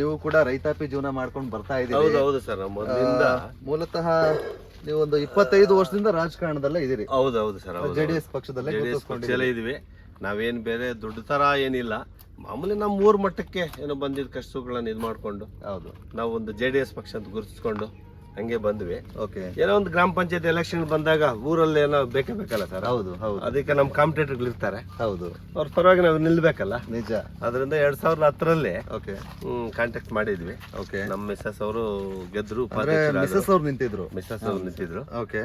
ನೀವು ಕೂಡ ರೈತಾಪಿ ಜೀವನ ಮಾಡ್ಕೊಂಡು ಬರ್ತಾ ಹೌದು ಇದ್ದೀರಿ. ಹೌದು ಸರ್. ಮೊದಲಿಂದ ಮೂಲತಃ ನೀವು ಒಂದು ಇಪ್ಪತ್ತೈದು ವರ್ಷದಿಂದ ರಾಜಕಾರಣದಲ್ಲೇ ಇದ್ದೀರಿ. ಹೌದು ಹೌದು ಸರ್ ಹೌದು ಜೆಡಿಎಸ್ ಪಕ್ಷದಲ್ಲೇ ಜೆಡಿಎಸ್ ಗುರುತಿಸ್ಕೊಂಡಿದ್ದೀರಿ. ಪಕ್ಷದಲ್ಲೇ ಇದೀವಿ ನಾವೇನ್ ಬೇರೆ ದೊಡ್ಡ ತರ ಏನಿಲ್ಲ. ಮಾಮೂಲಿ ನಮ್ಮ ಊರ್ ಮಟ್ಟಕ್ಕೆ ಏನೋ ಬಂದಿದ್ದ ಕಷ್ಟಗಳನ್ನ ಇದು ಮಾಡ್ಕೊಂಡು ಹೌದು. ನಾವು ಒಂದು ಜೆ ಡಿ ಎಸ್ ಪಕ್ಷ ಅಂತ ಗುರುತಿಸ್ಕೊಂಡು ಹಂಗೆ ಬಂದ್ವಿ. ಓಕೆ ಏನೋ ಒಂದು ಗ್ರಾಮ ಪಂಚಾಯತ್ ಎಲೆಕ್ಷನ್ ಬಂದಾಗ ಊರಲ್ಲಿ ಏನೋ ಬೇಕೇ ಬೇಕಲ್ಲ ಸರ್? ಹೌದು ಹೌದು. ಅದಕ್ಕೆ ನಮ್ಮ ಕಾಂಪಿಟೇಟರ್ಗಳು ಇರ್ತಾರೆ. ಹೌದು. ಅವ್ರ ಪರವಾಗಿ ನಾವು ನಿಲ್ಬೇಕಲ್ಲ? ನಿಜ. ಅದರಿಂದ ಎರಡ್ ಸಾವಿರದ ಹತ್ತರಲ್ಲಿ ಓಕೆ ಕಾಂಟ್ಯಾಕ್ಟ್ ಮಾಡಿದ್ವಿ. ಓಕೆ ನಮ್ಮ ಮಿಸ್ಸಸ್ ಅವರು ಗೆದ್ರು ಅಂದ್ರೆ ಉಪಾಧ್ಯಕ್ಷರಾದ್ರು. ಮಿಸಸ್ ಅವ್ರು ನಿಂತಿದ್ರು? ಮಿಸ್ಸಸ್ ಅವ್ರು ನಿಂತಿದ್ರು. ಓಕೆ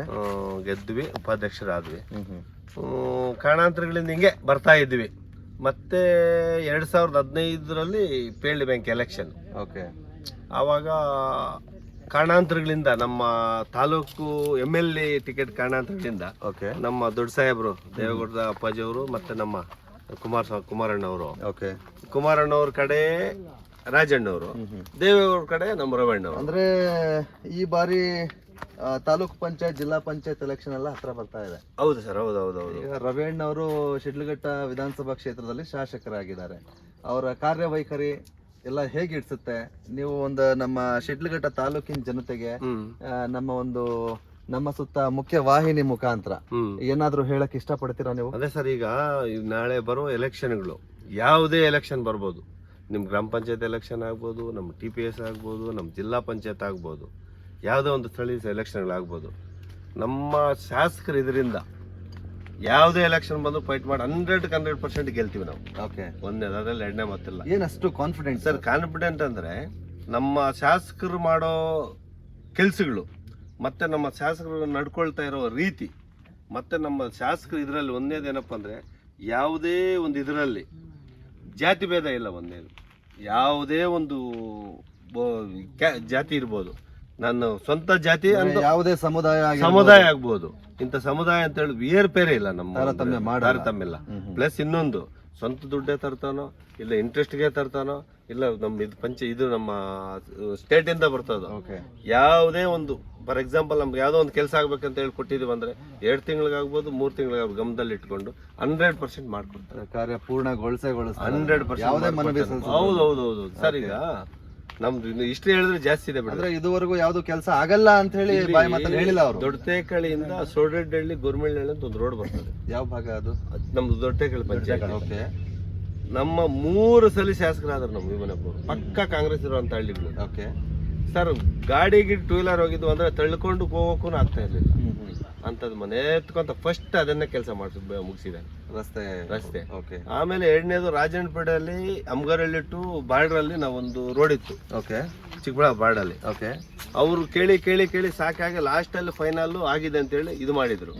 ಗೆದ್ವಿ ಉಪಾಧ್ಯಕ್ಷರಾದ್ವಿ. ಕಾರಣಾಂತರಗಳಿಂದ ಹಿಂಗೆ ಬರ್ತಾ ಇದ್ವಿ. ಮತ್ತೆ ಎರಡ್ ಸಾವಿರದ ಹದಿನೈದರಲ್ಲಿ ಪೇಲ್ಡ್ ಬ್ಯಾಂಕ್ ಎಲೆಕ್ಷನ್ ಓಕೆ ಆವಾಗ ಕಾರಣಾಂತರಗಳಿಂದ ನಮ್ಮ ತಾಲೂಕು ಎಂ ಎಲ್ ಎ ಟಿಕೆಟ್ ಕಾರಣಾಂತರಗಳಿಂದ ಓಕೆ ನಮ್ಮ ದೊಡ್ಡ ಸಾಹೇಬರು ದೇವೇಗೌಡದ ಅಪ್ಪಾಜಿ ಅವರು ಮತ್ತೆ ನಮ್ಮ ಕುಮಾರ್ ಕುಮಾರಣ್ಣವರು ಓಕೆ ಕುಮಾರಣ್ಣವ್ರ ಕಡೆ ರಾಜಣ್ಣವರು ದೇವೇಗೌಡ ಕಡೆ ನಮ್ಮ ರವಣ್ಣವರು ಅಂದ್ರೆ ಈ ಬಾರಿ ತಾಲೂಕ್ ಪಂಚಾಯತ್ ಜಿಲ್ಲಾ ಪಂಚಾಯತ್ ಎಲೆಕ್ಷನ್ ಎಲ್ಲ ಹತ್ರ ಬರ್ತಾ ಇದೆ. ಹೌದು ಸರ್ ಹೌದು ಹೌದು ಹೌದು. ಈಗ ರವೇಣ್ ಅವರು ಶಿಡ್ಲಘಟ್ಟ ವಿಧಾನಸಭಾ ಕ್ಷೇತ್ರದಲ್ಲಿ ಶಾಸಕರಾಗಿದ್ದಾರೆ. ಅವರ ಕಾರ್ಯವೈಖರಿ ಎಲ್ಲ ಹೇಗೆ ಇಡ್ಸುತ್ತೆ? ನೀವು ಒಂದು ನಮ್ಮ ಶಿಡ್ಲಘಟ್ಟ ತಾಲೂಕಿನ ಜನತೆಗೆ ನಮ್ಮ ಒಂದು ನಮ್ಮ ಸುತ್ತ ಮುಖ್ಯ ವಾಹಿನಿ ಮುಖಾಂತರ ಏನಾದ್ರು ಹೇಳಕ್ ಇಷ್ಟಪಡ್ತೀರಾ ನೀವು? ಅದೇ ಸರ್ ಈಗ ನಾಳೆ ಬರೋ ಎಲೆಕ್ಷನ್ಗಳು ಯಾವುದೇ ಎಲೆಕ್ಷನ್ ಬರ್ಬೋದು. ನಿಮ್ಮ ಗ್ರಾಮ ಪಂಚಾಯತ್ ಎಲೆಕ್ಷನ್ ಆಗ್ಬೋದು ನಮ್ಮ ಟಿ ಪಿ ಎಸ್ ಆಗ್ಬೋದು ನಮ್ಮ ಜಿಲ್ಲಾ ಪಂಚಾಯತ್ ಆಗ್ಬೋದು. ಯಾವುದೇ ಒಂದು ಸ್ಥಳೀಯ ಎಲೆಕ್ಷನ್ಗಳಾಗ್ಬೋದು. ನಮ್ಮ ಶಾಸಕರು ಇದರಿಂದ ಯಾವುದೇ ಎಲೆಕ್ಷನ್ ಬಂದು ಫೈಟ್ ಮಾಡಿ ಹಂಡ್ರೆಡ್ ಹಂಡ್ರೆಡ್ ಪರ್ಸೆಂಟ್ ಗೆಲ್ತೀವಿ ನಾವು. ಓಕೆ ಒಂದೇ ಅದರಲ್ಲಿ ಎರಡನೇ ಮಾತಿಲ್ಲ ಏನಷ್ಟು ಕಾನ್ಫಿಡೆಂಟ್ ಸರ್ ಕಾನ್ಫಿಡೆಂಟ್ ಅಂದ್ರೆ ನಮ್ಮ ಶಾಸಕರು ಮಾಡೋ ಕೆಲಸಗಳು ಮತ್ತೆ ನಮ್ಮ ಶಾಸಕರು ನಡ್ಕೊಳ್ತಾ ಇರೋ ರೀತಿ ಮತ್ತೆ ನಮ್ಮ ಶಾಸಕರು ಇದರಲ್ಲಿ ಒಂದೇದೇನಪ್ಪ ಅಂದ್ರೆ ಯಾವುದೇ ಒಂದು ಇದರಲ್ಲಿ ಜಾತಿ ಭೇದ ಇಲ್ಲ ಒಂದೇದು. ಯಾವುದೇ ಒಂದು ಜಾತಿ ಇರ್ಬೋದು. ನನ್ನ ಸ್ವಂತ ಜಾತಿ ಅಂದ್ರೆ ಯಾವುದೇ ಸಮುದಾಯ. ಸಮುದಾಯ ಆಗ್ಬೋದು. ಇಂಥ ಸಮುದಾಯ ಅಂತ ಹೇಳಿ ಬೇರೆ ಬೇರೆ ಇಲ್ಲ ನಮ್ಮ ತಾರತಮ್ಯ ಇಲ್ಲ. ಪ್ಲಸ್ ಇನ್ನೊಂದು ಸ್ವಂತ ದುಡ್ಡೇ ತರ್ತಾನೋ ಇಲ್ಲ ಇಂಟ್ರೆಸ್ಟ್ಗೆ ತರ್ತಾನೋ ಇಲ್ಲ ನಮ್ಮ ಇದು ಪಂಚ ಇದು ನಮ್ಮ ಸ್ಟೇಟ್ ಇಂದ ಬರ್ತದೋ. ಓಕೆ ಯಾವುದೇ ಒಂದು ಫಾರ್ ಎಕ್ಸಾಂಪಲ್ ನಮ್ಗೆ ಯಾವುದೋ ಒಂದು ಕೆಲಸ ಆಗ್ಬೇಕಂತ ಹೇಳಿ ಕೊಟ್ಟಿದೀವಿ ಅಂದ್ರೆ ಎರಡು ತಿಂಗಳಿಗಾಗ್ಬೋದು ಮೂರು ತಿಂಗಳಿಗಾಗ್ಬೋದು ಗಮನದಲ್ಲಿ ಇಟ್ಕೊಂಡು ಹಂಡ್ರೆಡ್ ಪರ್ಸೆಂಟ್ ಮಾಡ್ಕೊಡ್ತಾರೆ. ಕಾರ್ಯ ಪೂರ್ಣಗೊಳಿಸೇ. Hundred percent. ಹೌದು ಹೌದು ಹೌದು ಸರ್ ಈಗ ನಮ್ದು ಇನ್ನು ಇಷ್ಟೇ ಹೇಳಿದ್ರೆ ಜಾಸ್ತಿ ಇದೆ ಬಿಡ್ರಿ ಅಂದ್ರೆ ಇದುವರೆಗೂ ಯಾವ್ದು ಕೆಲಸ ಆಗಲ್ಲ ಅಂತ ಹೇಳಿ ಬಾಯಿ ಮಾತಲ್ಲಿ ಹೇಳಿಲ್ಲ ಅವರು. ದೊಡ್ಡತೇಕಳಿಯಿಂದ ಸೋಡಡ್ಡಳ್ಳಿ ಗೋರ್ಮೆಂಟ್ ಅಂತ ಒಂದು ರೋಡ್ ಬರ್ತದೆ. ಯಾವ ಭಾಗ ಅದು? ಅದ್ ನಮ್ದು ದೊಡ್ಡತೇಕಳಿ ಪಂಚಾಯತ್. ಓಕೆ. ನಮ್ಮ ಮೂರು ಸಲ ಶಾಸಕರಾದ್ರು ನಮ್ಮ ವಿಮನಪ್ಪರು ಪಕ್ಕ ಕಾಂಗ್ರೆಸ್ ಇರುವಂತ ಹಳ್ಳಿಗಳು. ಓಕೆ. ಸರ್ ಗಾಡಿಗೆ ಟೂ ವೀಲರ್ ಹೋಗಿದ್ವು ಅಂದ್ರೆ ತಳ್ಕೊಂಡು ಹೋಗೋಕ್ಕೂ ಆಗ್ತಾ ಇರ್ಲಿಲ್ಲ. ಅಂತದ್ ಮನೆ ಎತ್ಕೊಂತ ಫಸ್ಟ್ ಅದನ್ನೇ ಕೆಲಸ ಮಾಡಿಸ್ ಮುಗಿಸಿದ್ದಾನೆ ರಸ್ತೆ. ರಸ್ತೆ. ಓಕೆ. ಆಮೇಲೆ ಎರಡನೇದು ರಾಜನಪೇಟೆಯಲ್ಲಿ ಅಮ್ಗರಳ್ಳಿ ಟು ಬಾರ್ಡರ್ ಅಲ್ಲಿ ನಾವೊಂದು ರೋಡ್ ಇತ್ತು. ಓಕೆ. ಚಿಕ್ಕಬಳ್ಳಾಪುರ ಅಲ್ಲಿ ಓಕೆ. ಅವರು ಕೇಳಿ ಕೇಳಿ ಕೇಳಿ ಸಾಕಾಗಿ ಲಾಸ್ಟ್ ಅಲ್ಲಿ ಫೈನಲ್ ಆಗಿದೆ ಅಂತ ಹೇಳಿ ಇದು ಮಾಡಿದ್ರು.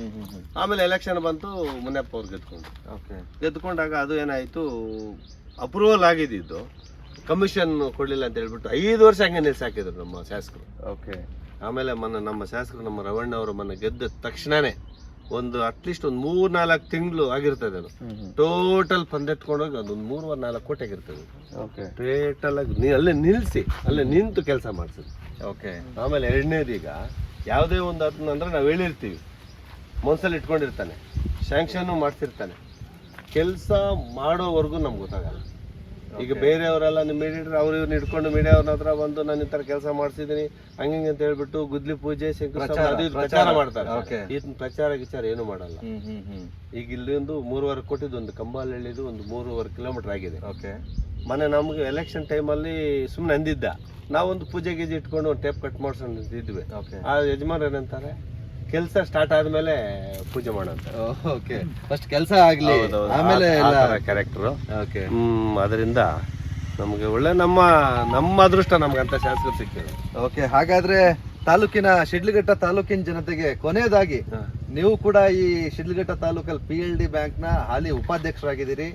ಆಮೇಲೆ ಎಲೆಕ್ಷನ್ ಬಂತು ಮುನ್ನಪ್ಪ ಅವ್ರು ಗೆದ್ಕೊಂಡು ಓಕೆ. ಗೆದ್ಕೊಂಡಾಗ ಅದು ಏನಾಯ್ತು ಅಪ್ರೂವಲ್ ಆಗಿದ್ದು ಕಮಿಷನ್ ಕೊಡ್ಲಿಲ್ಲ ಅಂತ ಹೇಳ್ಬಿಟ್ಟು ಐದು ವರ್ಷ ಹಂಗೆ ನಿಲ್ಸಾಕಿದ್ರು ನಮ್ಮ ಶಾಸಕರು. ಓಕೆ. ಆಮೇಲೆ ಮನ ನಮ್ಮ ಶಾಸಕರು ನಮ್ಮ ರವಣ್ಣ ಅವರು ಮೊನ್ನೆ ಗೆದ್ದ ತಕ್ಷಣನೇ ಒಂದು ಅಟ್ಲೀಸ್ಟ್ ಒಂದು ಮೂರ್ ನಾಲ್ಕು ತಿಂಗಳು ಆಗಿರ್ತದೆ ಅದು. ಟೋಟಲ್ ಪಂದೆತ್ಕೊಂಡೋಗಿ ಅದೊಂದು ಮೂರುವರೆ ನಾಲ್ಕು ಕೋಟಿ ಆಗಿರ್ತದೆ. ಓಕೆ ಟೋಟಲ್ ಆಗಿ ನೀ ಅಲ್ಲೇ ನಿಲ್ಲಿಸಿ ಅಲ್ಲೇ ನಿಂತು ಕೆಲಸ ಮಾಡಿಸಿದ್ರು ಓಕೆ ಆಮೇಲೆ ಎರಡನೇದು ಈಗ ಯಾವುದೇ ಒಂದು ಅದನ್ನ ಅಂದ್ರೆ ನಾವು ಹೇಳಿರ್ತೀವಿ. ಮನ್ಸಲ್ಲಿ ಇಟ್ಕೊಂಡಿರ್ತಾನೆ ಶಾಂಕ್ಷನ್ ಮಾಡ್ತಿರ್ತಾನೆ ಕೆಲಸ ಮಾಡೋವರೆಗೂ ನಮ್ಗೆ ಗೊತ್ತಾಗಲ್ಲ. ಈಗ ಬೇರೆಯವರೆಲ್ಲ ನಿಮ್ಮ ಮೀಡಿಯೇಟರ್ ಅವ್ರು ಇವ್ರನ್ನ ಹಿಡ್ಕೊಂಡು ಮೀಡಿಯಾವ್ರನ್ನ ಹತ್ರ ಬಂದು ನಾನು ಈ ತರ ಕೆಲಸ ಮಾಡ್ಸಿದೀನಿ ಹಂಗಿಂಗ್ ಅಂತ ಹೇಳ್ಬಿಟ್ಟು ಗುದ್ಲಿ ಪೂಜೆ ಶಂಕುಸ್ಥಾಪನೆ ಅದು ಇದು ಪ್ರಚಾರ. ಮಾಡ್ತಾರೆ. ಈ ಈತನ ಪ್ರಚಾರ ಗಿಚಾರ ಏನು ಮಾಡಲ್ಲ. ಈಗ ಇಲ್ಲಿ ಒಂದು ಮೂರುವರೆ ಕೋಟಿದು ಒಂದು ಕಂಬಾಲಹಳ್ಳಿದು ಒಂದು ಮೂರುವರೆ ಕಿಲೋಮೀಟರ್ ಆಗಿದೆ. ಓಕೆ. ಮೊನ್ನೆ ನಮ್ಗೆ ಎಲೆಕ್ಷನ್ ಟೈಮಲ್ಲಿ ಸುಮ್ಮನೆ ಅಂದಿದ್ದ. ನಾವೊಂದು ಪೂಜೆ ಗೀಜೆ ಇಟ್ಕೊಂಡು ಒಂದು ಟೇಪ್ ಕಟ್ ಮಾಡ್ಸ್ಕೊಂಡು ಇದ್ವಿ. ಓಕೆ. ಆ ಯಜಮಾನ್ ಏನಂತಾರೆ? ಕೆಲಸ ಸ್ಟಾರ್ಟ್ ಆದ್ಮೇಲೆ ಪೂಜೆ ಮಾಡೋಂತ ಓಕೆ ಫಸ್ಟ್ ಕೆಲಸ ಆಗ್ಲಿ. ಆಮೇಲೆ ಕ್ಯಾರೆಕ್ಟರ್ ಓಕೆ ಅದರಿಂದ ನಮಗೆ ಒಳ್ಳೆ ನಮ್ಮ ನಮ್ಮ ಅದೃಷ್ಟ ನಮ್ಗೆ ಅಂತ ಶಾಸಕರು ಸಿಕ್ಕಿದೆ. ಓಕೆ ಹಾಗಾದ್ರೆ ತಾಲೂಕಿನ ಶಿಡ್ಲಘಟ್ಟ ತಾಲೂಕಿನ ಜನತೆಗೆ ಕೊನೆಯದಾಗಿ ನೀವು ಕೂಡ ಈ ಶಿಡ್ಲಘಟ್ಟ ತಾಲೂಕಲ್ಲಿ ಪಿ ಎಲ್ ಡಿ ಬ್ಯಾಂಕ್ನ ನ ಹಾಲಿ ಉಪಾಧ್ಯಕ್ಷರಾಗಿದ್ದೀರಿ.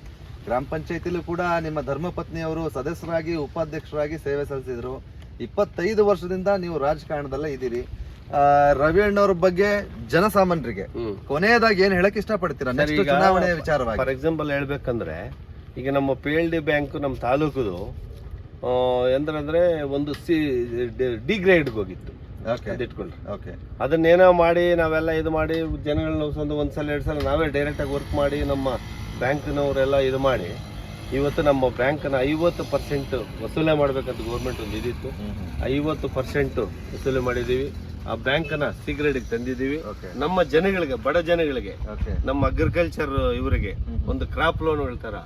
ಗ್ರಾಮ ಪಂಚಾಯತಿಲೂ ಕೂಡ ನಿಮ್ಮ ಧರ್ಮಪತ್ನಿಯವರು ಸದಸ್ಯರಾಗಿ ಉಪಾಧ್ಯಕ್ಷರಾಗಿ ಸೇವೆ ಸಲ್ಲಿಸಿದ್ರು. ಇಪ್ಪತ್ತೈದು ವರ್ಷದಿಂದ ನೀವು ರಾಜಕಾರಣದಲ್ಲೇ ಇದ್ದೀರಿ. ರವಿ ಅಣ್ಣವ್ರ ಬಗ್ಗೆ ಜನಸಾಮಾನ್ಯರಿಗೆ ಕೊನೆಯದಾಗಿ ಏನ್ ಹೇಳಕ್ ಇಷ್ಟಪಡ್ತೀರಾ? ನೆಕ್ಸ್ಟ್ ಚುನಾವಣೆ ವಿಚಾರವಾಗಿ. ಫಾರ್ ಎಕ್ಸಾಂಪಲ್ ಹೇಳ್ಬೇಕಂದ್ರೆ ಈಗ ನಮ್ಮ ಪಿ ಎಲ್ ಡಿ ಬ್ಯಾಂಕ್ ನಮ್ಮ ತಾಲೂಕುದು ಎಂದ್ರೆ ಎಂದ್ರಂದ್ರೆ ಒಂದು ಸಿ ಡಿ ಗ್ರೇಡ್ಗೆ ಹೋಗಿತ್ತು. ಓಕೆ ಅದನ್ನೇನೋ ಮಾಡಿ ನಾವೆಲ್ಲ ಇದು ಮಾಡಿ ಜನಗಳನ್ನ ಒಂದು ಒಂದ್ಸಲ ಎರಡು ಸಲ ನಾವೇ ಡೈರೆಕ್ಟಾಗಿ ವರ್ಕ್ ಮಾಡಿ ನಮ್ಮ ಬ್ಯಾಂಕ್ನವರೆಲ್ಲ ಇದು ಮಾಡಿ ಇವತ್ತು ನಮ್ಮ ಬ್ಯಾಂಕ್ನ ಐವತ್ತು ಪರ್ಸೆಂಟ್ ವಸೂಲೆ ಮಾಡ್ಬೇಕಂತ ಗೌರ್ಮೆಂಟ್ ಒಂದು ಇದಿತ್ತು. ಐವತ್ತು ಪರ್ಸೆಂಟ್ ವಸೂಲಿ ಮಾಡಿದೀವಿ. ಆ ಬ್ಯಾಂಕನ್ನ ಸಿಗರೇಟ್ಗೆ ತಂದಿದ್ದೀವಿ. ನಮ್ಮ ಜನಗಳಿಗೆ ಬಡ ಜನಗಳಿಗೆ ನಮ್ಮ ಅಗ್ರಿಕಲ್ಚರ್ ಇವರಿಗೆ ಒಂದು ಕ್ರಾಪ್ ಲೋನ್ ಹೇಳ್ತಾರ?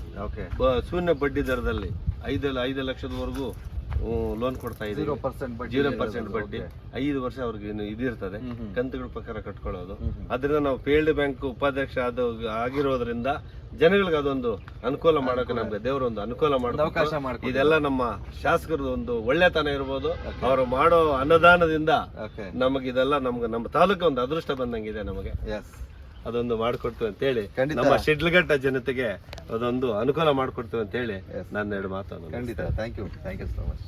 ಶೂನ್ಯ ಬಡ್ಡಿ ದರದಲ್ಲಿ ಐದು ಐದು ಲಕ್ಷದವರೆಗೂ ಲೋನ್ ಕೊಡ್ತಾ ಇದ್ದೀವಿ. ಜೀರೋ ಪರ್ಸೆಂಟ್ ಬಡ್ಡಿ ಐದು ವರ್ಷ ಅವ್ರಿಗೆ ಇದಿರ್ತದೆ. ಕಂತುಗಳ ಪ್ರಕಾರ ಕಟ್ಕೊಳ್ಳೋದು. ಅದರಿಂದ ನಾವು ಫೀಲ್ಡ್ ಬ್ಯಾಂಕ್ ಉಪಾಧ್ಯಕ್ಷ ಅದು ಆಗಿರೋದ್ರಿಂದ ಜನಗಳಿಗೆ ಅದೊಂದು ಅನುಕೂಲ ಮಾಡೋಕೆ ನಮ್ಗೆ ದೇವರು ಒಂದು ಅನುಕೂಲ ಮಾಡ್ಕೊಡಿ. ಇದೆಲ್ಲ ನಮ್ಮ ಶಾಸಕರ ಒಂದು ಒಳ್ಳೆತನ ಇರ್ಬೋದು. ಅವರು ಮಾಡೋ ಅನ್ನದಾನದಿಂದ ನಮಗಿದೆಲ್ಲ ನಮಗೆ ಇದೆಲ್ಲ ನಮ್ಗೆ ನಮ್ಮ ತಾಲೂಕು ಒಂದು ಅದೃಷ್ಟ ಬಂದಂಗಿದೆ ನಮಗೆ. ಅದೊಂದು ಮಾಡಿಕೊಡ್ತೀವಿ ಅಂತ ಹೇಳಿ ನಮ್ಮ ಶಿಡ್ಲಘಟ್ಟ ಜನತೆಗೆ ಅದೊಂದು ಅನುಕೂಲ ಮಾಡಿಕೊಡ್ತೀವಿ ಅಂತ ಹೇಳಿ ನನ್ನ ಎರಡು ಮಾತನ್ನು ಖಂಡಿತ. Thank you thank you so much